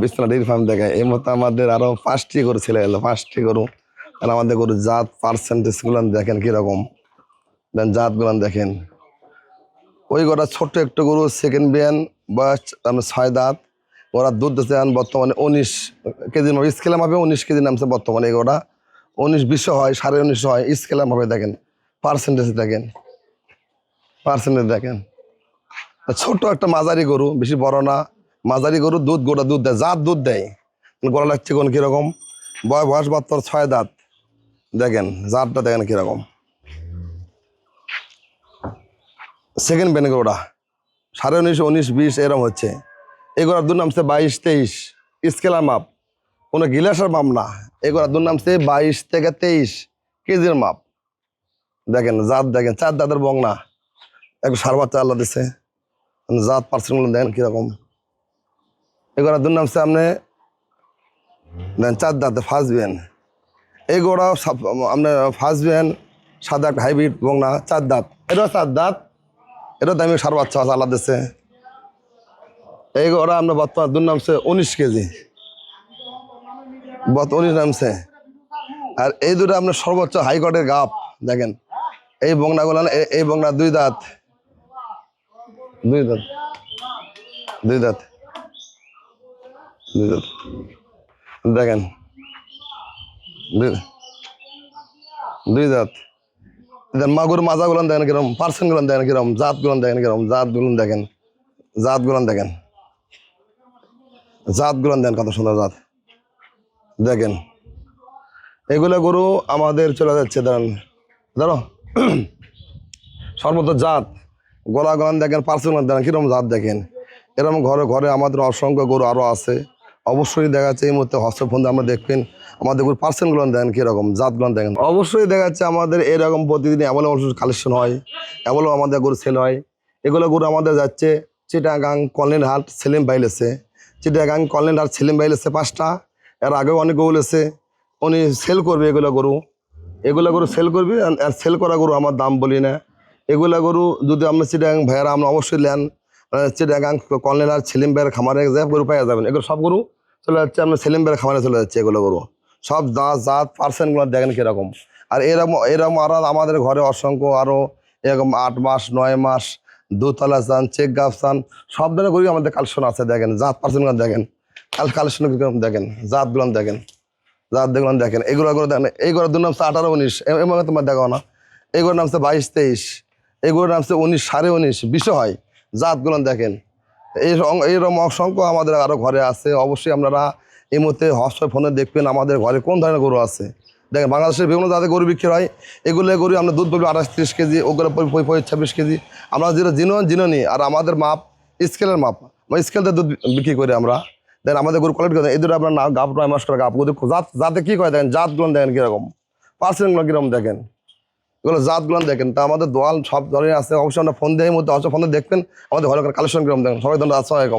বিছনা dairy farm দেখায় এই মতো আমাদের আরও পাঁচটি গরু ছেলে এলো পাঁচটি গরু। আর আমাদের গরু জাত পার্সেন্টেজগুলো দেখেন কীরকম। দেন জাতগুলো দেখেন। ওই গরুটা ছোট্ট একটু গরু সেকেন্ড বিয়ান, বয়স আপনার ছয় দাঁত। ওরা দুধ দিতে যান বর্তমানে উনিশ কেজি স্কেলে মাপে উনিশ কেজি নামছে বর্তমানে এই গরুটা। উনিশ বিশও হয়, সাড়ে উনিশশো হয় স্কেলে মাপে দেখেন। পার্সেন্টেজ দেখেন। পার্সেন্টেজ দেখেন। ছোট একটা মাঝারি গরু, বেশি বড় না। মাঝারি গরু দুধ, গোটা দুধ দেয়। জাত দুধ দেয় গলা লাগছে কোন কীরকম? বয় বয়স বাত্তর ছয় দাঁত। দেখেন জাতটা দেখেন কীরকম। সেকেন্ড বেন গরুটা, সাড়ে উনিশ উনিশ, বিশ এরকম হচ্ছে। এই গড়ার দুধ নামছে বাইশ, তেইশ। স্কেলার মাপ, কোনো গিলাসের মাপ না। এই গড়ার দুধ নামছে বাইশ থেকে তেইশ কেজির মাপ। দেখেন, জাত দেখেন, চার দাঁতের বংনা। একটু সার বাচ্চা আল্লাহ দিছে। জাত পার্সেন্টগুলো দেখেন কীরকম। এগুলো দুর নামছে আপনি চার দাঁতে ফার্স্ট বিয়ান এই গোড়া আপনার ফার্স্ট বিয়ান সাদা একটা হাইব্রিড বংনা, চার দাঁত। এটাও চার দাঁত এটাও দামি সার বাচ্চা আছে আল্লাহ দিছে। এই গোড়া আপনার বর্তমান দুর নামছে উনিশ কেজি। বর্তমান উনিশ নামছে আর এই দুটো আপনার সর্বোচ্চ হাইকোর্টের গাপ, দেখেন। এই বংনাগুলো এই- এই বংনা দুই দাঁত। দুই দাঁত। দুই দাঁত। দেখেন দুই দাঁত দেন মাগুর মাজাগুলো দেখেন কিরম পার্সেন্টগুলো দেখেন কিরম জাতগুলো দেখেন কিরম জাতগুলো দেখেন জাতগুলো দেখেন। জাতগুলো দেখেন কত সুন্দর জাত। দেখেন, এগুলো গরু আমাদের চলে যাচ্ছে, দাঁড়ান। ধরো সর্বত জাত। গলা গলান দেখেন পার্সেল দেখেন কীরকম জাত দেখেন। এরকম ঘরে ঘরে আমাদের অসংখ্য গরু আরও আছে। অবশ্যই দেখা যাচ্ছে এই মুহূর্তে হস্তফোন আমরা দেখবেন, আমাদের গরু পার্সেন্টগুলো দেখেন কীরকম, জাতগুলো দেখেন। অবশ্যই দেখা যাচ্ছে আমাদের এরকম প্রতিদিন এমন অবশ্যই কালেকশন হয়, এমনও আমাদের গরু সেল হয়। এগুলো গরু আমাদের যাচ্ছে চিটাগাং কলেন হাট সেলিম বাইলেছে চিটাগাং কলেন হাট সেলিম বাইলেছে পাঁচটা, এর আগেও অনেক গরু এসে উনি সেল করবে এগুলো গরু। এগুলো গরু সেল করবি আর- সেল করা গরু আমার দাম বলি না। এগুলো গরু যদি আমরা চিটাগাং ভাইয়ারা আমরা অবশ্যই নেন। চিটাগাং কলেন আর সেলিম ভাইয়ের খামারে যা গরু পাওয়া যাবেন, এগুলো সব গরু চলে যাচ্ছে সেলিম ভাইয়ের খামারে চলে যাচ্ছে এগুলো গরু। সব জাত জাত পার্সেন্টগুলো দেখেন কীরকম। আর এরকম এরকম আরও আমাদের ঘরে অসংখ্য আরও এরকম আট মাস, নয় মাস, দুতলা চান, চেক গাফ চান, সব ধরনের গরু আমাদের কালেকশন আছে দেখেন, জাত পার্সেন্টগুলো দেখেন, কাল কালেকশন দেখেন, জাতগুলো দেখেন জাত দেখলাম দেখেন, এগুলো করে দেখেন এইগুলোর দুই নামছে আঠারো, উনিশ এমন তোমার দেখো না। এগুলোর নামছে বাইশ, তেইশ, এগুলোর নামছে উনিশ, সাড়ে উনিশ, বিশও হয়। জাতগুলো দেখেন। এই এইরকম অসংখ্য আমাদের আরও ঘরে আছে। অবশ্যই আপনারা এই মুহূর্তে হটস্পট ফোনে দেখবেন আমাদের ঘরে কোন ধরনের গরু আছে। দেখেন, বাংলাদেশের বিভিন্ন জাতের গরু বিক্রি হয়। এগুলো গরু আমরা দুধ পাবি আঠাশ তিরিশ কেজি, ওগুলো ছাব্বিশ কেজি। আমরা যেটা জিনো জিনো নিই আর আমাদের মাপ স্কেলের মাপ। স্কেলতে দুধ বিক্রি করি আমরা। দেন আমাদের গরু কোয়ালিটি এই দুটো আপনার গাপ নয় মাস করে গাপ। জাত, জাতে কী করে দেখেন? জাতগুলো দেখেন কীরকম। পার্সেন্টগুলো কীরকম দেখেন? এগুলো জাতগুলো দেখেন। তা আমাদের দোয়াল সব ধরনের আছে। অবশ্যই আমরা ফোন দেয় মধ্যে অবশ্যই ফোন দেখবেন। আমাদের ভালো করে কালেকশন গ্রাম দেখেন? সবাই ধন্যবাদ আসসালামাইকুম